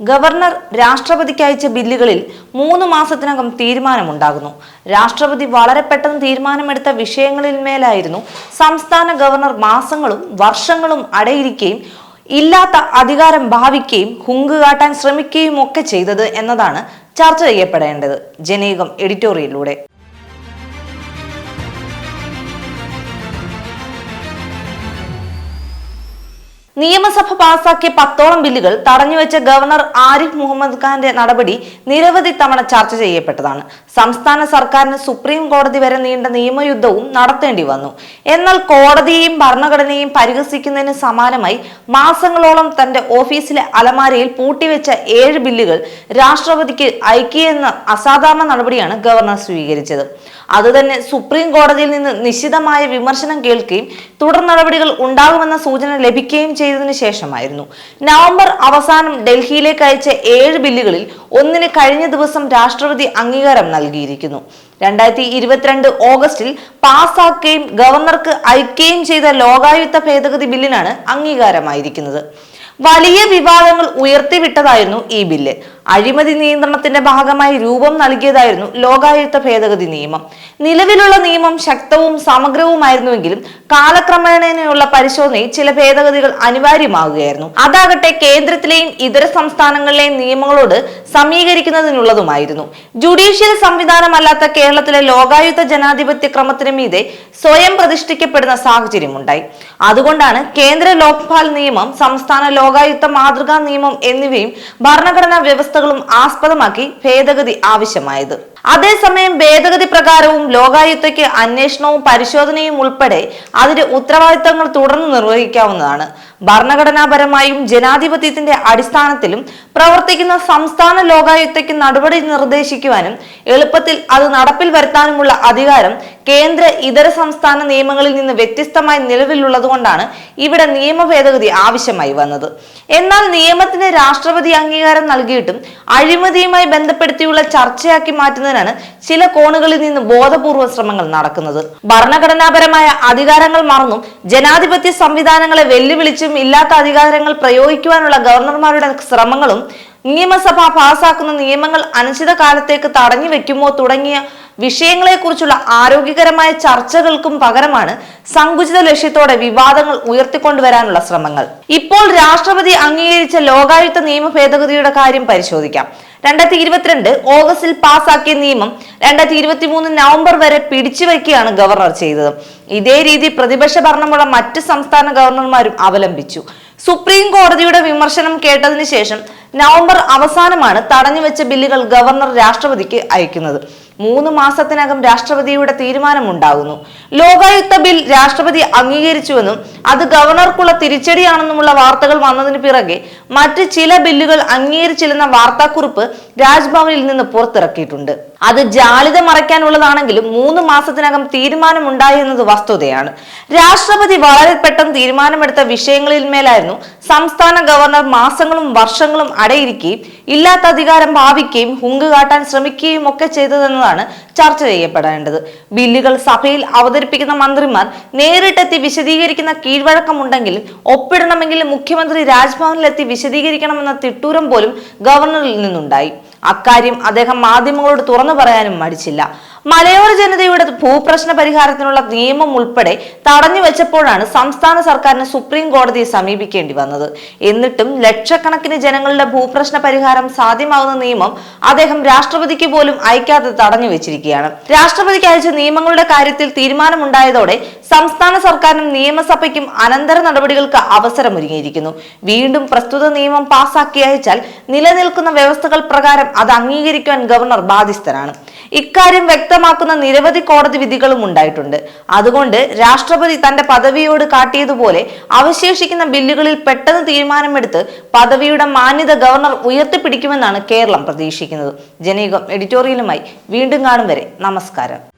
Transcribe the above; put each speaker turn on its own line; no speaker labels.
Governor രാഷ്ട്രപതിക്ക് അയച്ച ബില്ലുകളിൽ മൂന്ന് മാസത്തിനകം തീരുമാനമുണ്ടാകുന്നു. രാഷ്ട്രപതി വളരെ പെട്ടെന്ന് തീരുമാനമെടുത്ത വിഷയങ്ങളിൽ മേലായിരുന്നു സംസ്ഥാന ഗവർണർ മാസങ്ങളും വർഷങ്ങളും അടയിരിക്കുകയും ഇല്ലാത്ത അധികാരം ഭാവിക്കുകയും ഹുങ്ക് കാട്ടാൻ ശ്രമിക്കുകയും ഒക്കെ ചെയ്തത് എന്നതാണ് ചർച്ച ചെയ്യപ്പെടേണ്ടത്. ജനീകം എഡിറ്റോറിയലിലൂടെ. നിയമസഭ പാസാക്കിയ പത്തോളം ബില്ലുകൾ തടഞ്ഞുവെച്ച ഗവർണർ ആരിഫ് മുഹമ്മദ് ഖാന്റെ നടപടി നിരവധി തവണ ചർച്ച ചെയ്യപ്പെട്ടതാണ്. സംസ്ഥാന സർക്കാരിന് സുപ്രീം കോടതി വരെ നീണ്ട നിയമയുദ്ധവും നടത്തേണ്ടി വന്നു. എന്നാൽ കോടതിയെയും ഭരണഘടനയും പരിഹസിക്കുന്നതിന് സമാനമായി മാസങ്ങളോളം തന്റെ ഓഫീസിലെ അലമാരയിൽ പൂട്ടിവെച്ച ഏഴ് ബില്ലുകൾ രാഷ്ട്രപതിക്ക് അയക്കിയെന്ന അസാധാരണ നടപടിയാണ് ഗവർണർ സ്വീകരിച്ചത്. അതുതന്നെ സുപ്രീം കോടതിയിൽ നിന്ന് നിശിതമായ വിമർശനം കേൾക്കുകയും തുടർ നടപടികൾ ഉണ്ടാകുമെന്ന സൂചന ലഭിക്കുകയും ചെയ്തതിനു ശേഷമായിരുന്നു. നവംബർ അവസാനം ഡൽഹിയിലേക്ക് അയച്ച ഏഴ് ബില്ലുകളിൽ ഒന്നിന് കഴിഞ്ഞ ദിവസം രാഷ്ട്രപതി അംഗീകാരം നൽകിയിരിക്കുന്നു. രണ്ടായിരത്തി ഇരുപത്തിരണ്ട് ഓഗസ്റ്റിൽ പാസ്സാക്കുകയും ഗവർണർക്ക് അയക്കുകയും ചെയ്ത ലോകായുക്ത ഭേദഗതി ബില്ലിനാണ് അംഗീകാരമായിരിക്കുന്നത്. വലിയ വിവാദങ്ങൾ ഉയർത്തിവിട്ടതായിരുന്നു ഈ ബില്ല്. അഴിമതി നിയന്ത്രണത്തിന്റെ ഭാഗമായി രൂപം നൽകിയതായിരുന്നു ലോകായുക്ത ഭേദഗതി നിയമം. നിലവിലുള്ള നിയമം ശക്തവും സമഗ്രവുമായിരുന്നുവെങ്കിലും കാലക്രമേണയുള്ള പരിശോധനയിൽ ചില ഭേദഗതികൾ അനിവാര്യമാകുകയായിരുന്നു. അതാകട്ടെ കേന്ദ്രത്തിലെയും ഇതര സംസ്ഥാനങ്ങളിലെയും നിയമങ്ങളോട് സമീകരിക്കുന്നതിനുള്ളതുമായിരുന്നു. ജുഡീഷ്യൽ സംവിധാനമല്ലാത്ത കേരളത്തിലെ ലോകായുക്ത ജനാധിപത്യ ക്രമത്തിന് മീതെ സ്വയം പ്രതിഷ്ഠിക്കപ്പെടുന്ന സാഹചര്യമുണ്ടായി. അതുകൊണ്ടാണ് കേന്ദ്ര ലോക്പാൽ നിയമം സംസ്ഥാന ലോകായുക്ത മാതൃകാ നിയമം എന്നിവയും ഭരണഘടനാ വ്യവസ്ഥകളും ആസ്പദമാക്കി ഭേദഗതി ആവശ്യമായത് അതേസമയം ഭേദഗതി പ്രകാരവും ലോകായുക്തയ്ക്ക് അന്വേഷണവും പരിശോധനയും ഉൾപ്പെടെ അതിന്റെ ഉത്തരവാദിത്തങ്ങൾ തുടർന്ന് നിർവഹിക്കാവുന്നതാണ്. ഭരണഘടനാപരമായും ജനാധിപത്യത്തിന്റെ അടിസ്ഥാനത്തിലും പ്രവർത്തിക്കുന്ന സംസ്ഥാന ലോകായുക്തയ്ക്ക് നടപടി നിർദ്ദേശിക്കുവാനും എളുപ്പത്തിൽ അത് നടപ്പിൽ വരുത്താനുമുള്ള അധികാരം കേന്ദ്ര ഇതര സംസ്ഥാന നിയമങ്ങളിൽ നിന്ന് വ്യത്യസ്തമായി നിലവിലുള്ളതുകൊണ്ടാണ് ഇവിടെ നിയമ ഭേദഗതി ആവശ്യമായി വന്നത്. എന്നാൽ നിയമത്തിന് രാഷ്ട്രപതി അംഗീകാരം നൽകിയിട്ടും അഴിമതിയുമായി ബന്ധപ്പെടുത്തിയുള്ള ചർച്ചയാക്കി മാറ്റുന്നതിനാണ് ചില കോണുകളിൽ നിന്ന് ബോധപൂർവ ശ്രമങ്ങൾ നടക്കുന്നത്. ഭരണഘടനാപരമായ അധികാരങ്ങൾ മറന്നും ജനാധിപത്യ സംവിധാനങ്ങളെ വെല്ലുവിളിച്ചും ഇല്ലാത്ത അധികാരങ്ങൾ പ്രയോഗിക്കുവാനുള്ള ഗവർണർമാരുടെ ശ്രമങ്ങളും നിയമസഭ പാസാക്കുന്ന നിയമങ്ങൾ അനിശ്ചിത കാലത്തേക്ക് തടഞ്ഞു വെക്കുമോ തുടങ്ങിയ വിഷയങ്ങളെക്കുറിച്ചുള്ള ആരോഗ്യകരമായ ചർച്ചകൾക്കും പകരമാണ് സങ്കുചിത ലക്ഷ്യത്തോടെ വിവാദങ്ങൾ ഉയർത്തിക്കൊണ്ടുവരാനുള്ള ശ്രമങ്ങൾ. ഇപ്പോൾ രാഷ്ട്രപതി അംഗീകരിച്ച ലോകായുക്ത നിയമ ഭേദഗതിയുടെ കാര്യം പരിശോധിക്കാം. രണ്ടായിരത്തി ഇരുപത്തിരണ്ട് ഓഗസ്റ്റിൽ പാസാക്കിയ നിയമം രണ്ടായിരത്തി ഇരുപത്തി മൂന്ന് നവംബർ വരെ പിടിച്ചുവെക്കുകയാണ് ഗവർണർ ചെയ്തത്. ഇതേ രീതി പ്രതിപക്ഷ ഭരണമുള്ള മറ്റ് സംസ്ഥാന ഗവർണർമാരും അവലംബിച്ചു. സുപ്രീം കോടതിയുടെ വിമർശനം കേട്ടതിന് ശേഷം നവംബർ അവസാനമാണ് തടഞ്ഞുവെച്ച ബില്ലുകൾ ഗവർണർ രാഷ്ട്രപതിക്ക് അയക്കുന്നത്. മൂന്ന് മാസത്തിനകം രാഷ്ട്രപതിയുടെ തീരുമാനമുണ്ടാകുന്നു. ലോകായുക്ത ബിൽ രാഷ്ട്രപതി അംഗീകരിച്ചുവെന്നും അത് ഗവർണർക്കുള്ള തിരിച്ചടിയാണെന്നുമുള്ള വാർത്തകൾ വന്നതിന് പിറകെ മറ്റ് ചില ബില്ലുകൾ അംഗീകരിച്ചില്ലെന്ന വാർത്താക്കുറിപ്പ് രാജ്ഭവനിൽ നിന്ന് പുറത്തിറക്കിയിട്ടുണ്ട്. അത് ജാളിത മറയ്ക്കാനുള്ളതാണെങ്കിലും മൂന്ന് മാസത്തിനകം തീരുമാനമുണ്ടായി എന്നത് വസ്തുതയാണ്. രാഷ്ട്രപതി വളരെ പെട്ടെന്ന് തീരുമാനമെടുത്ത വിഷയങ്ങളിൽ മേലായിരുന്നു സംസ്ഥാന ഗവർണർ മാസങ്ങളും വർഷങ്ങളും അടയിരിക്കുകയും ഇല്ലാത്ത അധികാരം ഭാവിക്കുകയും ഹുങ്ക് കാട്ടാൻ ശ്രമിക്കുകയും ഒക്കെ ചെയ്തതെന്നതാണ് ചർച്ച ചെയ്യപ്പെടേണ്ടത്. ബില്ലുകൾ സഭയിൽ അവതരിപ്പിക്കുന്ന മന്ത്രിമാർ നേരിട്ടെത്തി വിശദീകരിക്കുന്ന കീഴ്വഴക്കമുണ്ടെങ്കിലും ഒപ്പിടണമെങ്കിൽ മുഖ്യമന്ത്രി രാജ്ഭവനിലെത്തി വിശദീകരിക്കണമെന്ന തിട്ടൂരം പോലും ഗവർണറിൽ നിന്നുണ്ടായി. അക്കാര്യം അദ്ദേഹം മാധ്യമങ്ങളോട് തുറന്നു പറയാനും മടിച്ചില്ല. മലയോര ജനതയുടെ ഭൂപ്രശ്ന പരിഹാരത്തിനുള്ള നിയമം ഉൾപ്പെടെ തടഞ്ഞു വെച്ചപ്പോഴാണ് സംസ്ഥാന സർക്കാരിന് സുപ്രീം കോടതിയെ സമീപിക്കേണ്ടി വന്നത്. എന്നിട്ടും ലക്ഷക്കണക്കിന് ജനങ്ങളുടെ ഭൂപ്രശ്ന പരിഹാരം സാധ്യമാകുന്ന നിയമം അദ്ദേഹം രാഷ്ട്രപതിക്ക് പോലും അയക്കാതെ തടഞ്ഞു വെച്ചിരിക്കുകയാണ്. രാഷ്ട്രപതിക്ക് അയച്ച നിയമങ്ങളുടെ കാര്യത്തിൽ തീരുമാനമുണ്ടായതോടെ സംസ്ഥാന സർക്കാരിനും നിയമസഭയ്ക്കും അനന്തര നടപടികൾക്ക് അവസരമൊരുങ്ങിയിരിക്കുന്നു. വീണ്ടും പ്രസ്തുത നിയമം പാസാക്കി അയച്ചാൽ നിലനിൽക്കുന്ന വ്യവസ്ഥകൾ പ്രകാരം അത് അംഗീകരിക്കാൻ ഗവർണർ ബാധ്യസ്ഥനാണ്. ഇക്കാര്യം വ്യക്തമാക്കുന്ന നിരവധി കോടതി വിധികളും ഉണ്ടായിട്ടുണ്ട്. അതുകൊണ്ട് രാഷ്ട്രപതി തന്റെ പദവിയോട് കാട്ടിയതുപോലെ അവശേഷിക്കുന്ന ബില്ലുകളിൽ പെട്ടെന്ന് തീരുമാനമെടുത്ത് പദവിയുടെ മാന്യത ഗവർണർ ഉയർത്തിപ്പിടിക്കുമെന്നാണ് കേരളം പ്രതീക്ഷിക്കുന്നത്. ജനീകം എഡിറ്റോറിയലുമായി വീണ്ടും കാണും വരെ. നമസ്കാരം.